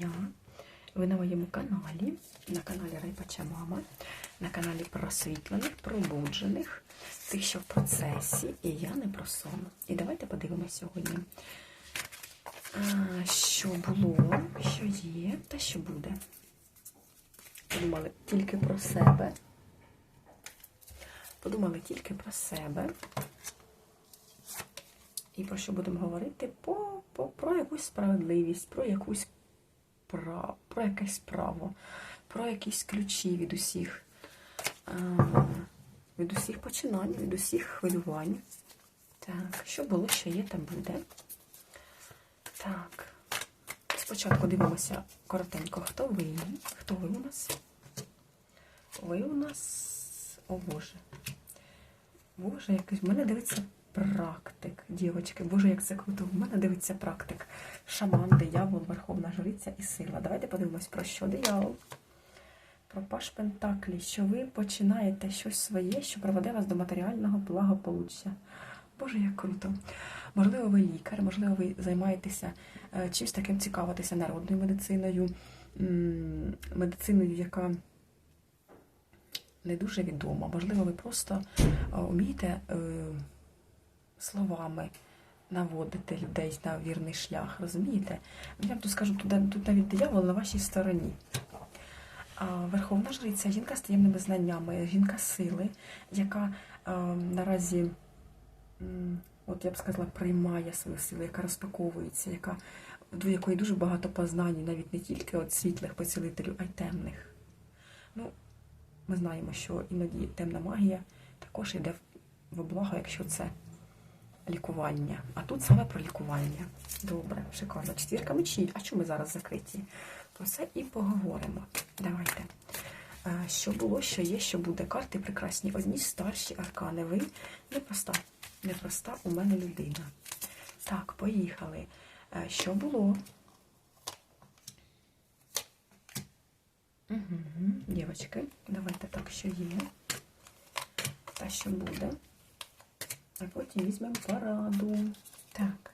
дня! Ви на моєму каналі, на каналі Райпача Мама, на каналі просвітлених, пробуджених, тих, що в процесі, і я не про сон. І давайте подивимося сьогодні, що було, що є та що буде. Подумали тільки про себе. Подумали тільки про себе. І про що будемо говорити? По, по, про якусь справедливість, про якусь право, про якесь право, про якісь ключі від усіх, від усіх починань, від усіх хвилювань. Так, що було, що є, та буде. Так. Спочатку дивимося коротенько, хто ви? Хто ви у нас? Ви у нас. О Боже. Боже, якийсь. В мене дивиться практик, дівочки. Боже, як це круто. В мене дивиться практик. Шаман, диявол, верховна жриця і сила. Давайте подивимось, про що диявол. Про паш Пентаклі, що ви починаєте щось своє, що приведе вас до матеріального благополуччя. Боже, як круто. Можливо, ви лікар, можливо, ви займаєтеся е, чимось таким цікавитеся народною медициною, медициною, яка не дуже відома. Можливо, ви просто е, вмієте е, словами наводити людей на вірний шлях, розумієте? Я вам тут скажу, тут, тут навіть диявол на вашій стороні. А Верховна жриця, жінка з таємними знаннями, жінка сили, яка е, наразі, от я б сказала, приймає свою силу, яка розпаковується, яка, до якої дуже багато познань, навіть не тільки от світлих поцілителів, а й темних. Ну, ми знаємо, що іноді темна магія також йде в- в благо, якщо це лікування. А тут саме про лікування. Добре, шикарно. Четвірка мечі. А чому ми зараз закриті? Про це і поговоримо. Давайте. Е, Що було, що є, що буде. Карти прекрасні. Одні старші аркани. Ви непроста. Непроста у мене людина. Так, поїхали. Е, Що було? Угу. Дівочки, давайте так, що є. Та що буде. А потім візьмемо пораду. Так.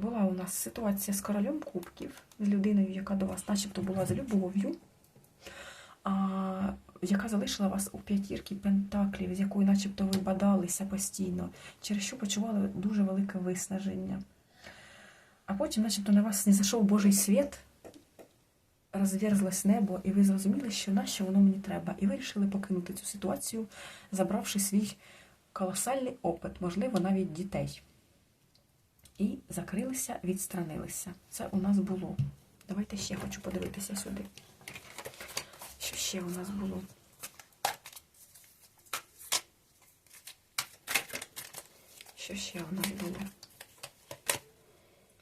Була у нас ситуація з королем кубків, з людиною, яка до вас начебто була з любов'ю, яка залишила вас у п'ятірки пентаклів, з якою начебто ви бадалися постійно, через що почували дуже велике виснаження. А потім, начебто, на вас не зайшов Божий світ, розверзлось небо, і ви зрозуміли, що нащо воно мені треба. І вирішили покинути цю ситуацію, забравши свій колосальний опит, можливо, навіть дітей. І закрилися, відстранилися. Це у нас було. Давайте ще хочу подивитися сюди. Що ще у нас було? Що ще у нас було?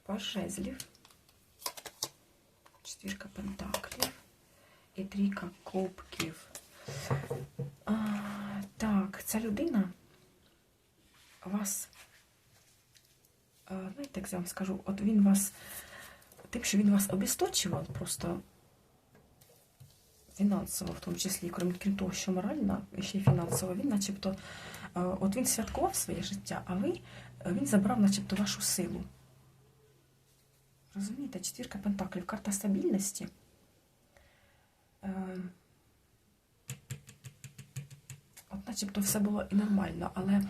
Паж четвірка пентаклів і трійка кубків. А, так, ця людина вас, знаєте, як я вам скажу, от він вас, тим, що він вас обісточував просто фінансово, в тому числі, крім, крім того, що морально, ще й фінансово, він начебто, от він святкував своє життя, а ви, він забрав начебто вашу силу. Розумієте, четвірка пентаклів, карта стабільності. Е, От начебто все було і нормально, але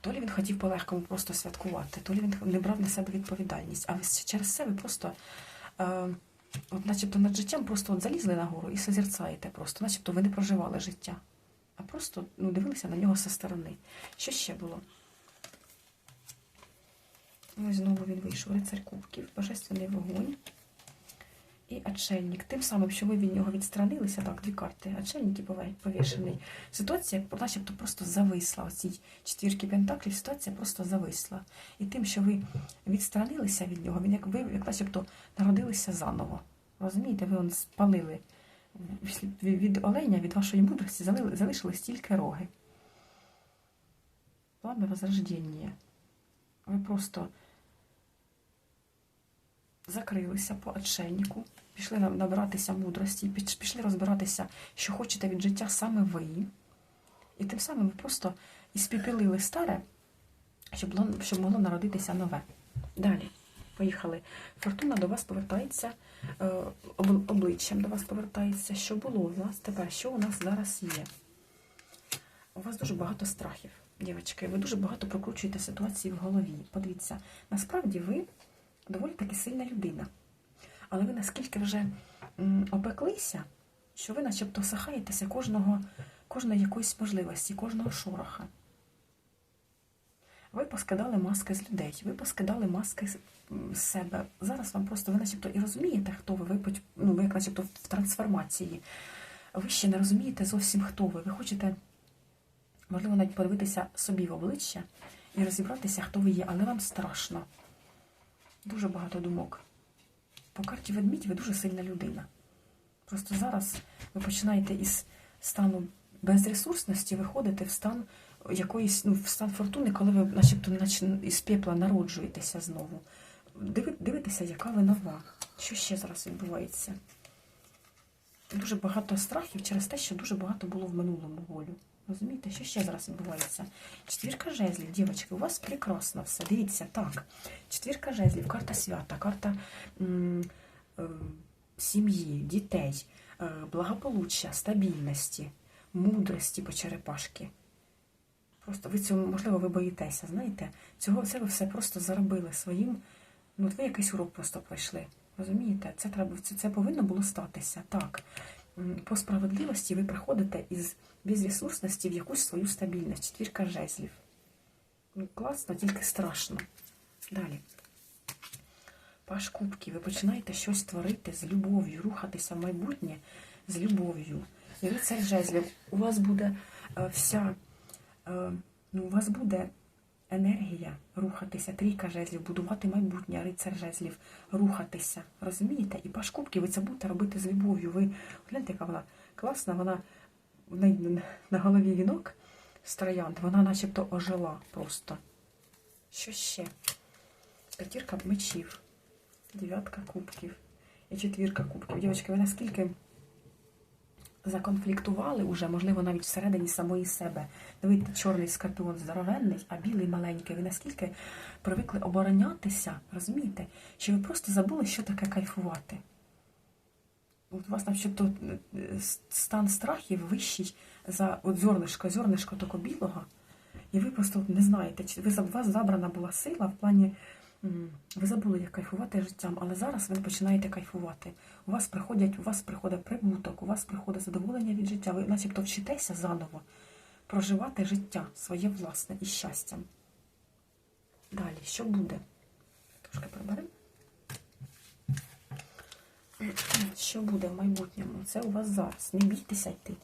то лі він хотів по-легкому просто святкувати, то лі він не брав на себе відповідальність, а через себе просто, е, от начебто над життям просто от залізли нагору і созерцаєте просто, начебто ви не проживали життя, а просто ну, дивилися на нього зі сторони. Що ще було? Ось знову він вийшов. Рицарь кубків, божественний вогонь і отшельник. Тим самим, що ви від нього відстранилися, так, дві карти, отшельник і повішений. Ситуація, начебто, просто зависла. Оцій четвірки пентаклів ситуація просто зависла. І тим, що ви відстранилися від нього, він як ви, як начебто, народилися заново. Розумієте, ви он спалили від- оленя, від вашої мудрості залишились тільки роги. Пламя возрождення. Ви просто закрилися по отшельнику, пішли набиратися мудрості, пішли розбиратися, що хочете від життя саме ви. І тим самим ви просто іспіпілили старе, щоб, щоб могло народитися нове. Далі. Поїхали. Фортуна до вас повертається, е, обличчям до вас повертається. Що було у нас тепер? Що у нас зараз є? У вас дуже багато страхів, дівчатки. Ви дуже багато прокручуєте ситуації в голові. Подивіться, насправді ви доволі таки сильна людина. Але ви наскільки вже опеклися, що ви начебто всахаєтеся кожного, кожної якоїсь можливості, кожного шороха. Ви поскидали маски з людей, ви поскидали маски з себе. Зараз вам просто ви начебто і розумієте, хто ви, ви ну, ви як начебто в трансформації. Ви ще не розумієте зовсім, хто ви. Ви хочете, можливо, навіть подивитися собі в обличчя і розібратися, хто ви є, але вам страшно. Дуже багато думок. По карті ведмідь ви дуже сильна людина. Просто зараз ви починаєте із стану безресурсності виходити в стан якоїсь, ну, в стан фортуни, коли ви начебто наче із пепла народжуєтеся знову. Диви, дивитеся, яка ви нова. Що ще зараз відбувається? Дуже багато страхів через те, що дуже багато було в минулому болю. Розумієте, що ще зараз відбувається? Четвірка жезлів, дівчатки, у вас прекрасно все. Дивіться, так. Четвірка жезлів, карта свята, карта е, сім'ї, дітей, е, благополуччя, стабільності, мудрості по черепашки. Просто ви цього, можливо, ви боїтеся, знаєте? Цього це ви все просто заробили своїм. Ну, от ви якийсь урок просто пройшли. Розумієте? Це треба це, це повинно було статися. Так. По справедливості ви приходите із безресурсності в якусь свою стабільність. Четвірка жезлів. Ну, класно, тільки страшно. Далі. Паш кубків. Ви починаєте щось творити з любов'ю, рухатися в майбутнє з любов'ю. І рицар жезлів. У вас буде е, вся, е, ну, у вас буде енергія рухатися, трійка жезлів, будувати майбутнє, рицар жезлів, рухатися. Розумієте? І паш кубків ви це будете робити з любов'ю. Ви гляньте, яка вона класна, вона на голові вінок з троянд, вона начебто ожила просто. Що ще? П'ятірка мечів, дев'ятка кубків і четвірка кубків. Дівчатки, ви наскільки законфліктували уже, можливо, навіть всередині самої себе. Дивіться, чорний скорпіон здоровенний, а білий маленький. Ви наскільки привикли оборонятися, розумієте? Що ви просто забули, що таке кайфувати. От у вас начебто е, стан страхів вищий за от зернишко, зернишко тако білого, і ви просто не знаєте, чи ви вас забрана була сила в плані. Ви забули, як кайфувати життям, але зараз ви починаєте кайфувати. У вас приходять, у вас приходить прибуток, у вас приходить задоволення від життя. Ви начебто вчитеся заново проживати життя своє власне із щастям. Далі, що буде? Трошки приберемо. Що буде в майбутньому? Це у вас зараз. Не бійтеся йти.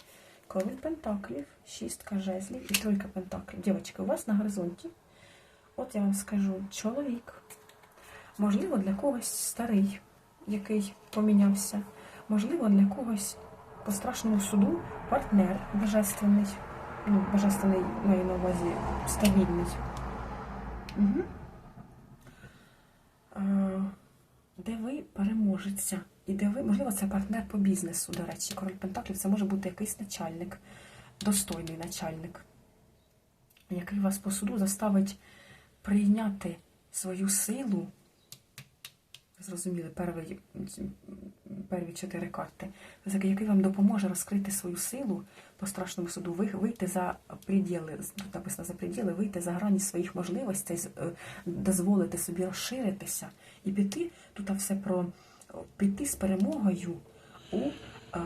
Король Пентаклів, шістка жезлів і тройка пентаклів. Дівчатки, у вас на горизонті, от я вам скажу, чоловік. Можливо, для когось старий, який помінявся. Можливо, для когось по страшному суду партнер божественний. Ну, божественний маю на увазі стабільний. Угу. Де ви переможеться? І де ви, можливо, це партнер по бізнесу, до речі, король Пентаклів, це може бути якийсь начальник, достойний начальник, який вас по суду заставить прийняти свою силу. Зрозуміли, перві, перві чотири карти, який вам допоможе розкрити свою силу по страшному суду, вийти за приділи, написано за приділи, вийти за грані своїх можливостей, е, дозволити собі розширитися і піти, тут все про піти з перемогою у е,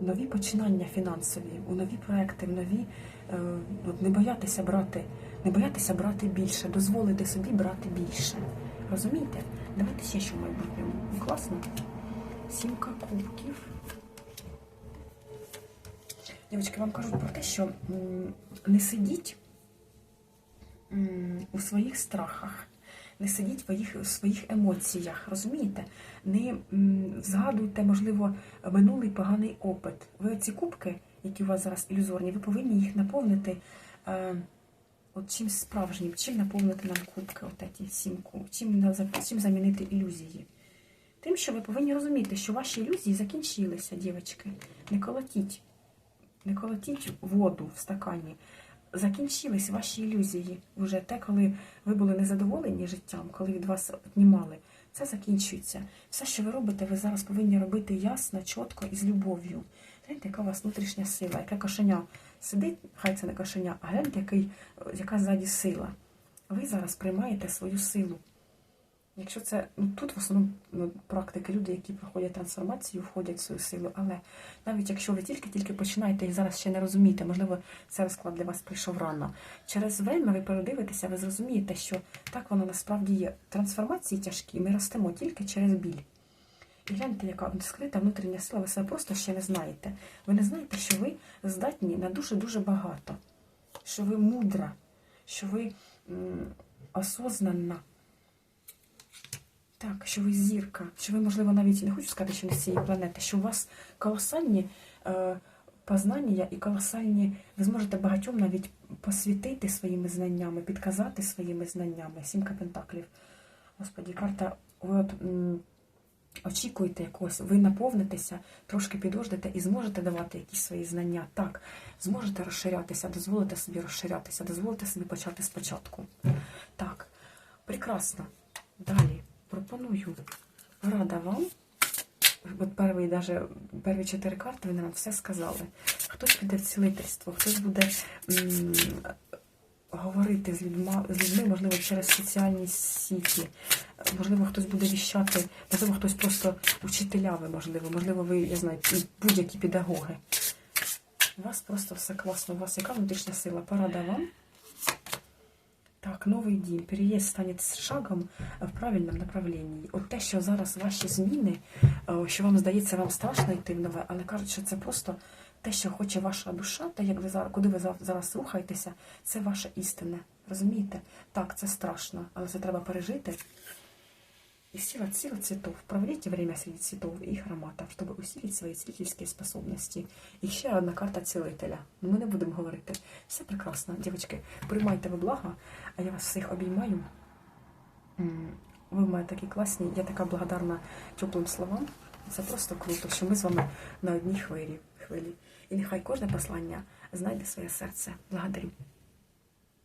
нові починання фінансові, у нові проекти, в нові е, от не боятися брати, не боятися брати більше, дозволити собі брати більше. Розумієте? Давайте ще що в майбутньому. Класно? Сімка кубків. Дівчатки, вам кажуть про те, що не сидіть у своїх страхах, не сидіть в своїх, емоціях, розумієте? Не згадуйте, можливо, минулий поганий опит. Ви ці кубки, які у вас зараз ілюзорні, ви повинні їх наповнити е, от чимсь справжнім, чим наповнити нам кубки, от сімку, чим, чим замінити ілюзії. Тим, що ви повинні розуміти, що ваші ілюзії закінчилися, дівчатки. Не колотіть. Не колотіть воду в стакані. закінчились ваші ілюзії. Уже те, коли ви були незадоволені життям, коли від вас віднімали, це закінчується. Все, що ви робите, ви зараз повинні робити ясно, чітко і з любов'ю. Гляньте, яка у вас внутрішня сила, яке кошеня сидить, хай це не кошеня, а гляньте, який, яка ззаді сила. Ви зараз приймаєте свою силу. Якщо це ну тут в основному ну, практики, люди, які проходять трансформацію, входять в свою силу. Але навіть якщо ви тільки-тільки починаєте і зараз ще не розумієте, можливо, цей розклад для вас прийшов рано. Через время ви передивитеся, ви зрозумієте, що так воно насправді є. Трансформації тяжкі, ми ростемо тільки через біль. Гляньте, яка скрита внутрішня сила, ви себе просто ще не знаєте. Ви не знаєте, що ви здатні на дуже-дуже багато, що ви мудра, що ви осознанна. Так, що ви зірка, що ви, можливо, навіть не хочу сказати, що не з цієї планети, що у вас колосальні е, познання і колосальні, ви зможете багатьом навіть посвітити своїми знаннями, підказати своїми знаннями. Сімка пентаклів. Господі, карта, от, м, очікуєте якогось, ви наповнитеся, трошки підождете і зможете давати якісь свої знання. Так, зможете розширятися, дозволите собі розширятися, дозволите собі почати спочатку. Так, прекрасно. Далі пропоную. Рада вам. От перший, даже, перві чотири карти вони нам все сказали. Хтось піде в цілительство, хтось буде говорити з людьми, з людьми, можливо, через соціальні сіті. Можливо, хтось буде віщати, можливо, хтось просто учителя ви, можливо, можливо, ви, я знаю, будь-які педагоги. У вас просто все класно, у вас яка внутрішня сила. Порада вам. Так, новий дім, переїзд стане шагом в правильному направленні. От те, що зараз ваші зміни, е, що вам здається, вам страшно йти в нове, але кажуть, що це просто те, що хоче ваша душа, те, як ви зараз, куди ви зараз рухаєтеся, це ваша істина. Розумієте? Так, це страшно, але це треба пережити. И сила, сила цветов. Проводите время среди цветов и их ароматов, чтобы усилить свои способности. І ще одна карта цілителя. Ми не будемо говорити. Все прекрасно, дівчатки. Приймайте ви благо, а я вас всіх обіймаю. Ви в мене такі класні. Я така благодарна теплим словам. Це просто круто, що ми з вами на одній хвилі. хвилі. І нехай кожне послання знайде своє серце. Благодарю.